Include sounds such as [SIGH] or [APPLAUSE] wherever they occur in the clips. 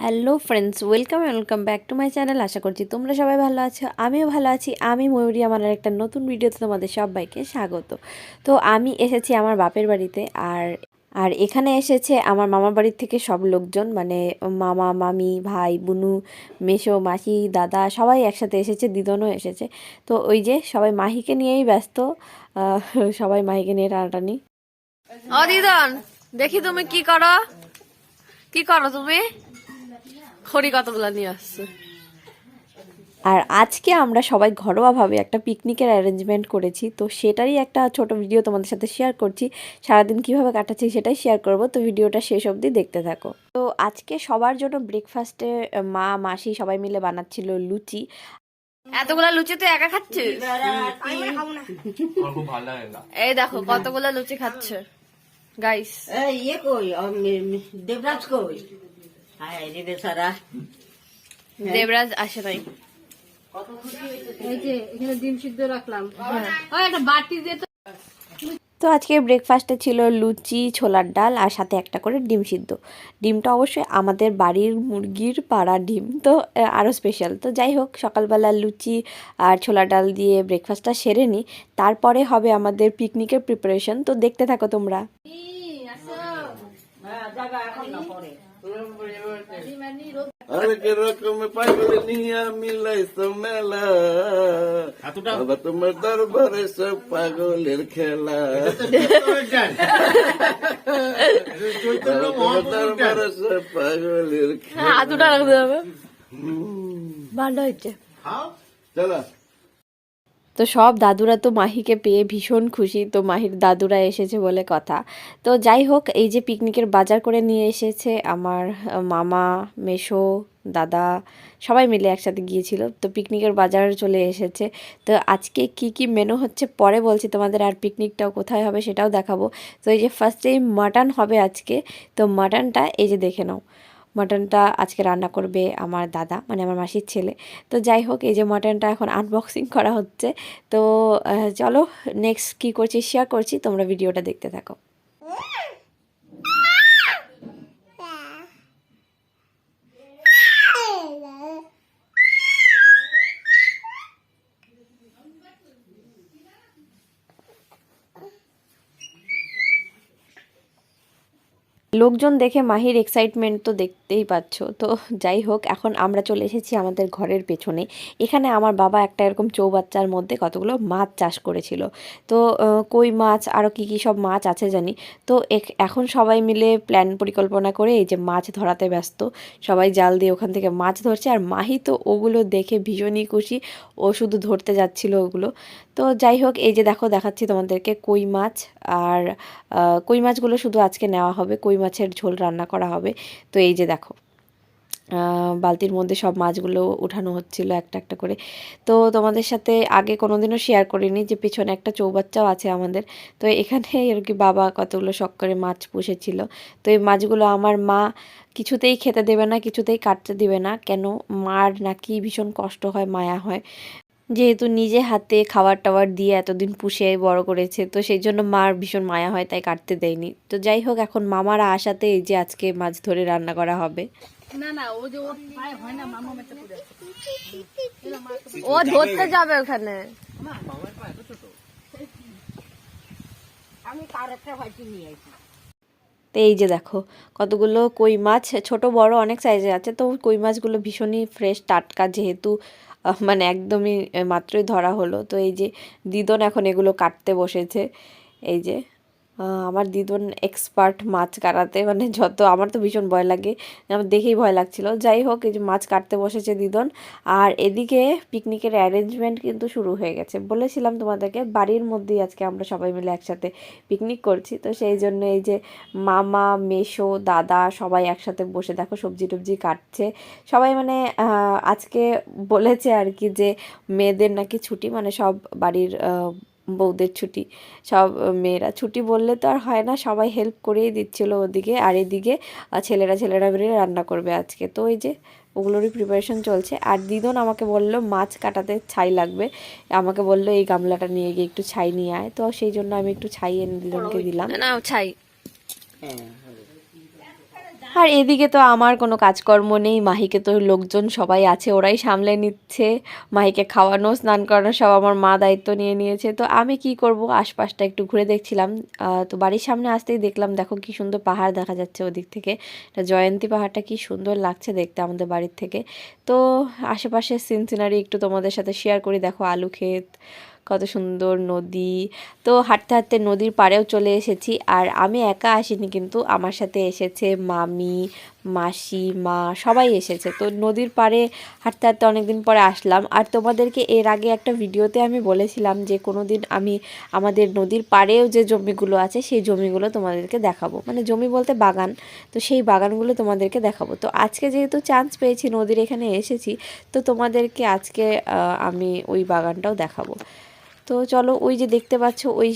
Hello friends welcome welcome back to my channel আশা করছি তোমরা সবাই ভালো আছো, আমিও ভালো আছি। আমি ময়ূরী আমার একটা নতুন ভিডিওতে তোমাদের সবাইকে স্বাগত। তো আমি এসেছি আমার বাপের বাড়িতে আর আর এখানে এসেছে আমার মামার বাড়ির থেকে সব লোকজন মানে মামা, মামি, ভাই, বুনু, মেসো, মাসি, দাদা, সবাই একসাথে এসেছে, দিদনও এসেছে। তো ওই যে সবাই মাহিকে নিয়েই ব্যস্ত সবাই মাহিকে নিয়ে টানাটানি। ও দিদন, দেখি তুমি কি করো। কি করো তুমি? খড়ি কতগুলো নিয়ে আসছে। আর আজকে আমরা সবাই ঘরোয়াভাবে একটা পিকনিকের অ্যারেঞ্জমেন্ট করেছি তো সেটারই একটা ছোট ভিডিও তোমাদের সাথে শেয়ার করছি। সারাদিন কীভাবে কাটাচ্ছি সেটাই শেয়ার করব তো ভিডিওটা শেষ অবধি দেখতে থাকো। তো আজকে সবার জন্য ব্রেকফাস্টে মা মাসি সবাই মিলে বানাচ্ছিল লুচি। এতগুলা লুচি তুই একা খাচ্ছিস? আমার খুব ভালো লাগে না। এই দেখো কতগুলা লুচি খাচ্ছে। গাইস এই ইয়ে কই? দেবরাজ কই? দেবরাজ আসে নাই তো আজকে ব্রেকফাস্টে ছিল লুচি ছোলার ডাল আর সাথে একটা করে ডিম সিদ্ধ। ডিমটা অবশ্যই আমাদের বাড়ির মুরগির পাড়া ডিম তো আরও স্পেশাল তো যাই হোক সকালবেলা লুচি আর ছোলার ডাল দিয়ে ব্রেকফাস্টটা সেরে নিই তারপরে হবে আমাদের পিকনিকের প্রিপারেশন তো দেখতে থাকো তোমরা। রকম পাগল নিয়া মিলাইছ মেলা আবার তোমার দরবারে সব পাগলের খেলা তোমার দরবারে সব পাগলের খেলা হাত উঠা রাখতে হবে ভালো হয়েছে চলো তো সব দাদুরা তো মাহিকে পেয়ে ভীষণ খুশি, তো মাহির দাদুরা এসেছে বলে কথা। তো যাই হোক, এই যে পিকনিকের বাজার করে নিয়ে এসেছে আমার মামা, মেশো, দাদা, সবাই মিলে একসাথে গিয়েছিল। তো পিকনিকের বাজার চলে এসেছে। তো আজকে কি কি মেনু হচ্ছে পরে বলছি তোমাদের, আর পিকনিকটাও কোথায় হবে সেটাও দেখাবো। তো এই যে ফার্স্টেই মাটন হবে আজকে। তো মাটনটা এই যে দেখে নাও। মাটনটা আজকে রান্না করবে আমার দাদা মানে আমার মাসির ছেলে। তো যাই হোক, এই যে মাটনটা এখন আনবক্সিং করা হচ্ছে। তো চলো নেক্সট কি করছি শেয়ার করছি, তোমরা ভিডিওটা দেখতে থাকো। লোকজন দেখে মাহির এক্সাইটমেন্ট তো দেখতেই পাচ্ছ। তো যাই হোক, এখন আমরা চলে এসেছি আমাদের ঘরের পেছনে। এখানে আমার বাবা একটা এরকম চৌবাচ্চার মধ্যে কতগুলো মাছ চাষ করেছিল। তো কই মাছ আরও কী কী সব মাছ আছে জানি। তো এখ- এখন সবাই মিলে প্ল্যান পরিকল্পনা করে এই যে মাছ ধরাতে ব্যস্ত। সবাই জাল দিয়ে ওখান থেকে মাছ ধরছে আর মাহি তো ওগুলো দেখে ভীষণই খুশি। ও শুধু ধরতে যাচ্ছিল ওগুলো। তো যাই হোক, এই যে দেখো, দেখাচ্ছি তোমাদেরকে কই মাছ। আর কই মাছগুলো শুধু আজকে নেওয়া হবে। কই মাছের ঝোল রান্না করা হবে। তো এই যে দেখো বালতির মধ্যে সব মাছগুলো উঠানো হচ্ছিল একটা একটা করে। তো তোমাদের সাথে আগে কোনোদিনও শেয়ার করিনি যে পিছনে একটা চৌবাচ্চাও আছে আমাদের। তো এখানে [LAUGHS] আর কি বাবা কতগুলো শখ করে মাছ পুষেছিল। তো এই মাছগুলো আমার মা কিছুতেই খেতে দেবে না, কিছুতেই কাটতে দেবে না। কেন মার নাকি ভীষণ কষ্ট হয়, মায়া হয়। যেহেতু নিজে হাতে খাবার টাবার দিয়ে এতদিন পুষে বড় করেছে তো সেই জন্য মার ভীষণ মায়া হয় তাই কাটতে দেয়নি। তো যাই হোক এখন মামারা আসাতে এই যে আজকে মাছ ধরে রান্না করা হবে। ও ধরতে যাবে ওখানে। আমি কার একটা নিয়ে আইছি? তো এই যে দেখো, কতগুলো কই মাছ, ছোট, বড় অনেক সাইজে আছে, তো কই মাছগুলো ভীষণই ফ্রেশ টাটকা যেহেতু মানে একদমই মাত্রই ধরা হলো। তো এই যে দিদন এখন এগুলো কাটতে বসেছে, এই যে আমার দিদন এক্সপার্ট মাছ কাটাতে মানে যত, আমার তো ভীষণ ভয় লাগে। আমার দেখেই ভয় লাগছিল। যাই হোক, এই যে মাছ কাটতে বসেছে দিদন। আর এদিকে পিকনিকের অ্যারেঞ্জমেন্ট কিন্তু শুরু হয়ে গেছে। বলেছিলাম তোমাদেরকে, বাড়ির মধ্যেই আজকে আমরা সবাই মিলে একসাথে পিকনিক করছি। তো সেই জন্য এই যে মামা, মেশো, দাদা সবাই একসাথে বসে দেখো সবজি টবজি কাটছে। সবাই মানে আজকে বলেছে আর কি যে মেয়েদের নাকি ছুটি মানে সব বাড়ির বউদের ছুটি। সব মেয়েরা ছুটি বললে তো আর হয় না সবাই হেল্প করেই দিচ্ছিল ওদিকে। আর এদিকে ছেলেরা ছেলেরা বেরিয়ে রান্না করবে আজকে। তো ওই যে ওগুলোরই প্রিপারেশন চলছে। আর দিদন আমাকে বলল মাছ কাটাতে ছাই লাগবে। আমাকে বলল এই গামলাটা নিয়ে গিয়ে একটু ছাই নিয়ে আয়। তো সেই জন্য আমি একটু ছাই এনে দিদনকে দিলাম। না ছাই। হ্যাঁ। আর এদিকে তো আমার কোনো কাজকর্ম নেই। মাহিকে তো লোকজন সবাই আছে, ওরাই সামলে নিচ্ছে। মাহিকে খাওয়ানো, স্নান করানো সব আমার মা দায়িত্ব নিয়ে নিয়েছে। তো আমি কি করব? আশপাশটা একটু ঘুরে দেখছিলাম। তো বাড়ির সামনে আসতেই দেখলাম, দেখো কি সুন্দর পাহাড় দেখা যাচ্ছে ওদিক থেকে। জয়ন্তী পাহাড়টা কি সুন্দর লাগছে দেখতে আমাদের বাড়ির থেকে। তো আশেপাশের সিন সিনারি একটু তোমাদের সাথে শেয়ার করি। দেখো আলু ক্ষেত কত সুন্দর নদী। তো হাঁটতে হাঁটতে নদীর পাড়েও চলে এসেছি আর আমি একা আসিনি কিন্তু আমার সাথে এসেছে মামি, মাসি, মা সবাই এসেছে। তো নদীর পাড়ে হাঁটতে হাঁটতে অনেকদিন পরে আসলাম। আর তোমাদেরকে এর আগে একটা ভিডিওতে আমি বলেছিলাম যে কোনো দিন আমি আমাদের নদীর পাড়েও যে জমিগুলো আছে সেই জমিগুলো তোমাদেরকে দেখাবো। মানে জমি বলতে বাগান। তো সেই বাগানগুলো তোমাদেরকে দেখাবো। তো আজকে যেহেতু চান্স পেয়েছি নদীর এখানে এসেছি, তো তোমাদেরকে আজকে আমি ওই বাগানটাও দেখাবো। তো চলো ওই যে দেখতে পাচ্ছ ওই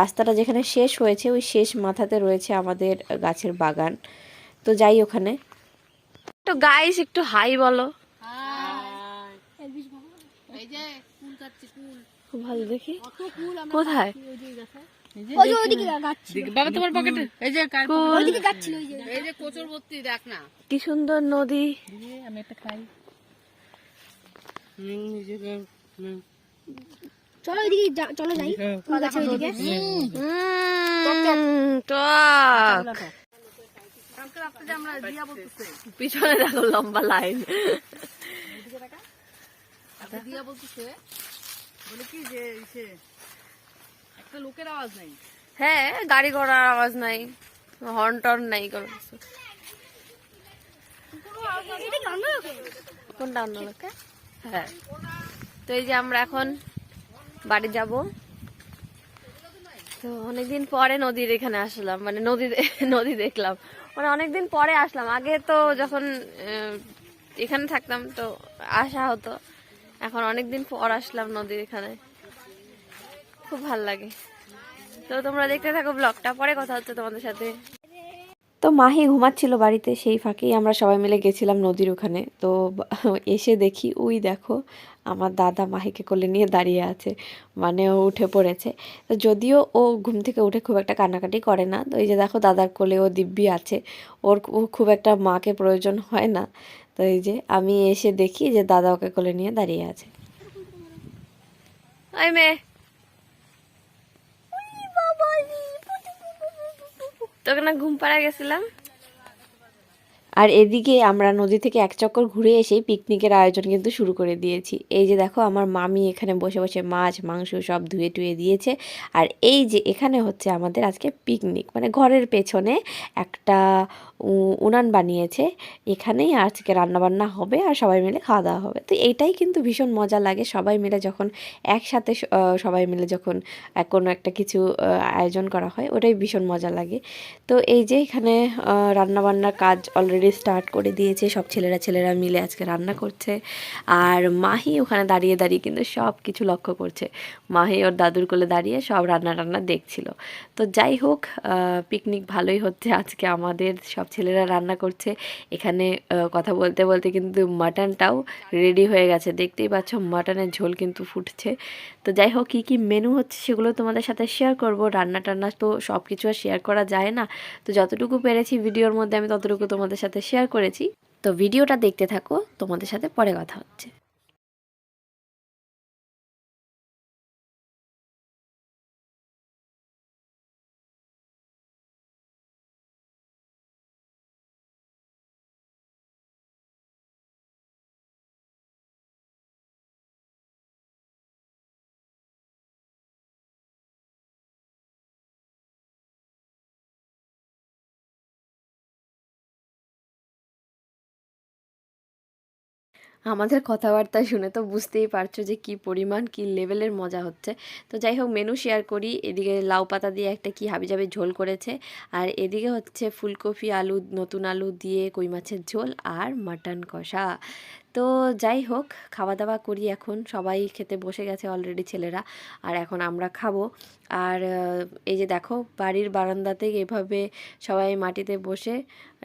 রাস্তাটা যেখানে শেষ হয়েছে ওই শেষ মাথাতে রয়েছে আমাদের গাছের বাগান। তো যাই ওখানে। তো গাইস একটু হাই বলো। ভালো দেখি। কোথায়। কি সুন্দর নদী। চলো ওইদিকে চলো যাই। ফুল গাছের ওইদিকে। টক। পিছনে দেখো লম্বা লাইন। হ্যাঁ গাড়ি ঘোড়ার আওয়াজ নাই হর্ন টর্ন নাই কোনো কিছু। কোনটা অন্য লোকে হ্যাঁ। তো এই যে আমরা এখন বাড়ি যাব। তো অনেকদিন পরে নদীর এখানে আসলাম মানে নদী [LAUGHS] নদী দেখলাম। মানে অনেকদিন পরে আসলাম। আগে তো যখন এখানে থাকতাম তো আসা হতো। এখন অনেকদিন পর আসলাম নদীর এখানে। খুব ভালো লাগে। তো তোমরা দেখতে থাকো ব্লগটা। পরে কথা হচ্ছে তোমাদের সাথে। তো মাহি ঘুমাচ্ছিল বাড়িতে, সেই ফাঁকেই আমরা সবাই মিলে গেছিলাম নদীর ওখানে। তো [LAUGHS] এসে দেখি ওই দেখো, আমার দাদা মাহিকে কোলে নিয়ে দাঁড়িয়ে আছে মানে ও উঠে পড়েছে। তো যদিও ও ঘুম থেকে উঠে খুব একটা কান্নাকাটি করে না, তো এই যে দেখো দাদার কোলে ও দিব্যি আছে, ওর খুব একটা মাকে প্রয়োজন হয় না। তো এই যে আমি এসে দেখি যে দাদা ওকে কোলে নিয়ে দাঁড়িয়ে আছে। ওই মেয়ে। তোকে না ঘুম পাড়া গেছিলাম? আর এদিকে আমরা নদী থেকে এক চক্কর ঘুরে এসেই পিকনিকের আয়োজন কিন্তু শুরু করে দিয়েছি। এই যে দেখো, আমার মামি এখানে বসে বসে মাছ, মাংস সব ধুয়ে টুয়ে দিয়েছে। আর এই যে এখানে হচ্ছে আমাদের আজকে পিকনিক মানে ঘরের পেছনে একটা উনান বানিয়েছে। এখানেই আজকে রান্নাবান্না হবে আর সবাই মিলে খাওয়া দাওয়া হবে। তো এইটাই কিন্তু ভীষণ মজা লাগে সবাই মিলে যখন একসাথে সবাই মিলে যখন কোনো একটা কিছু আয়োজন করা হয়, ওটাই ভীষণ মজা লাগে। তো এই যে এখানে রান্নাবান্নার কাজ অলরেডি স্টার্ট করে দিয়েছে, সব ছেলেরা ছেলেরা মিলে আজকে রান্না করছে। আর মাহি ওখানে দাঁড়িয়ে দাঁড়িয়ে কিন্তু সব কিছু লক্ষ্য করছে। মাহি ওর দাদুর কোলে দাঁড়িয়ে সব রান্না রান্না দেখছিল। তো যাই হোক পিকনিক ভালোই হচ্ছে আজকে আমাদের, সব ছেলেরা রান্না করছে। এখানে কথা বলতে বলতে কিন্তু মাটনটাও রেডি হয়ে গেছে। দেখতেই পাচ্ছ মাটনের ঝোল কিন্তু ফুটছে। তো যাই হোক, কী কী মেনু হচ্ছে সেগুলো তোমাদের সাথে শেয়ার করব। রান্না টান্না তো সব কিছু আর শেয়ার করা যায় না। তো যতটুকু পেরেছি ভিডিওর মধ্যে আমি ততটুকু তোমাদের সাথে শেয়ার করেছি। তো ভিডিওটা দেখতে থাকো তোমাদের সাথে পরে কথা হচ্ছে। আমাদের কথাবার্তা শুনে তো বুঝতেই পারছ যে কি পরিমাণ, কি লেভেলের মজা হচ্ছে। তো যাই হোক মেনু শেয়ার করি। এদিকে লাউ পাতা দিয়ে একটা কি হাবিজাবি ঝোল করেছে। আর এদিকে হচ্ছে ফুলকপি আলু, নতুন আলু দিয়ে কই মাছের ঝোল আর মাটন কষা। তো যাই হোক খাওয়া দাওয়া করি এখন। সবাই খেতে বসে গেছে অলরেডি ছেলেরা। আর এখন আমরা খাব। আর এই যে দেখো, বাড়ির বারান্দাতে এভাবে সবাই মাটিতে বসে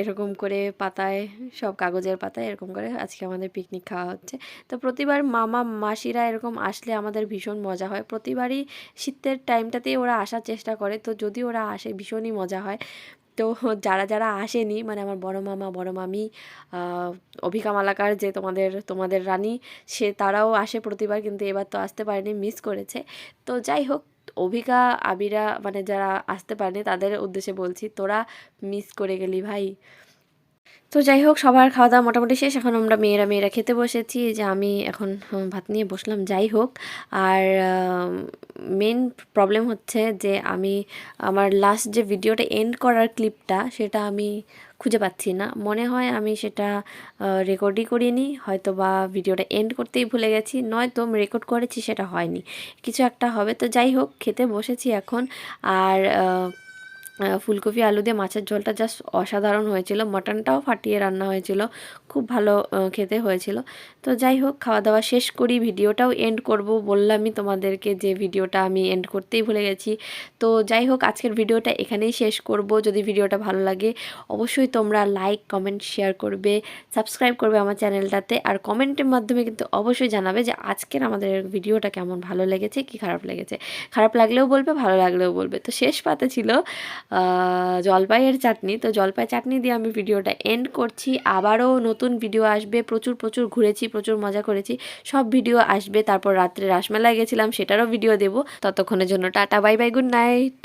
এরকম করে পাতায়, সব কাগজের পাতায় এরকম করে আজকে আমাদের পিকনিক খাওয়া হচ্ছে। তো প্রতিবার মামা, মাসিরা এরকম আসলে আমাদের ভীষণ মজা হয়। প্রতিবারই শীতের টাইমটাতেই ওরা আসার চেষ্টা করে। তো যদি ওরা আসে, ভীষণই মজা হয়। তো [LAUGHS] যারা যারা আসেনি মানে আমার বড় মামা, বড় মামি অভিকা মালাকার যে তোমাদের তোমাদের রানী, সে তারাও আসে প্রতিবার কিন্তু এবার তো আসতে পারেনি মিস করেছে। তো যাই হোক, অভিকা, আবিরা মানে যারা আসতে পারেনি, তাদের উদ্দেশ্যে বলছি, তোরা মিস করে গেলি ভাই। তো যাই হোক, সবার খাওয়া দাওয়া মোটামুটি শেষ। এখন আমরা মেয়েরা মেয়েরা খেতে বসেছি। যে আমি এখন, ভাত নিয়ে বসলাম, যাই হোক। আর মেন প্রবলেম হচ্ছে যে আমি আমার লাস্ট যে ভিডিওটা এন্ড করার ক্লিপটা সেটা আমি খুঁজে পাচ্ছি না। মনে হয় আমি সেটা রেকর্ডই করিনি হয়তো বা ভিডিওটা এন্ড করতেই ভুলে গেছি, নয়তো আমি রেকর্ড করেছি, সেটা হয়নি। কিছু একটা হবে, তো যাই হোক, খেতে বসেছি এখন। আর ফুলকপি, আলু দিয়ে মাছের ঝোলটা জাস্ট অসাধারণ হয়েছিল। মাটনটাও ফাটিয়ে রান্না হয়েছিল। খুব ভালো খেতে হয়েছিল। তো যাই হোক খাওয়া দাওয়া শেষ করি, ভিডিওটাও এন্ড করব। বললামই তোমাদেরকে যে ভিডিওটা আমি এন্ড করতেই ভুলে গেছি। তো যাই হোক, আজকের ভিডিওটা এখানেই শেষ করব। যদি ভিডিওটা ভালো লাগে, অবশ্যই তোমরা লাইক কমেন্ট শেয়ার করবে সাবস্ক্রাইব করবে আমার চ্যানেলটাতে। আর কমেন্টের মাধ্যমে কিন্তু অবশ্যই জানাবে যে আজকের আমাদের ভিডিওটা কেমন, ভালো লেগেছে কি খারাপ লেগেছে। খারাপ লাগলেও বলবে, ভালো লাগলেও বলবে। তো শেষ পাতে ছিল জলপাইয়ের চাটনি। তো জলপাই চাটনি দিয়ে আমি ভিডিওটা এন্ড করছি। আবারও নতুন ভিডিও আসবে। প্রচুর প্রচুর ঘুরেছি, প্রচুর মজা করেছি। সব ভিডিও আসবে। তারপর রাত্রে রাসমেলায় গেছিলাম, সেটারও ভিডিও দেবো। ততক্ষণের জন্য tata, bye bye good night